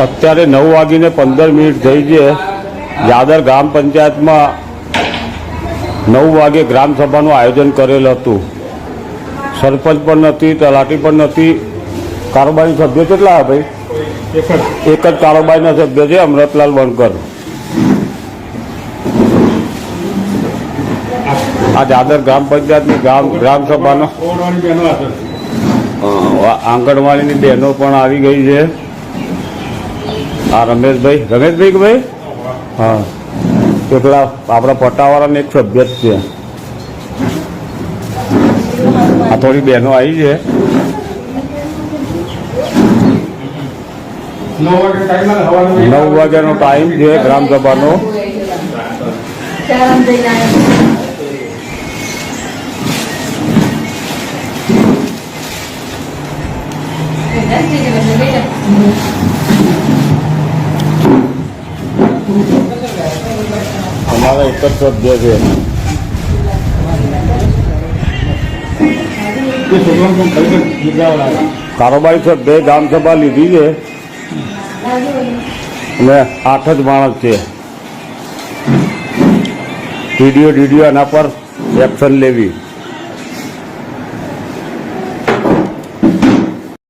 અત્યારે નવ વાગીને પંદર મિનિટ થઈ છે. યાદર ગ્રામ પંચાયતમાં નવ વાગે ગ્રામસભાનું આયોજન કરેલ હતું. સરપંચ પણ નથી, તલાટી પણ નથી. કારોબારી સભ્યો કેટલા ભાઈ? એક જ કારોબારીના સભ્ય છે અમૃતલાલ વણકર. આ દાદર ગ્રામ પંચાયતની ગ્રામ ગ્રામ સભાનો. આંગણવાડીની બહેનો પણ આવી ગઈ છે. આ રમેશભાઈ. રમેશભાઈ કે ભાઈ? હા. પેલા આપણા પટ્ટાવાળાને એક સભ્ય જ છે. આ થોડી બહેનો આવી છે. નવ વાગ્યાનો ટાઈમ છે ગ્રામ સભાનો. અમારા એક સભ્ય છે. કારોબારી સભ્યએ ગ્રામ સભા લીધી છે. અને આઠ જ માણસ છે. ટીડીઓ ડીડીઓ એના પર એક્શન લેવી.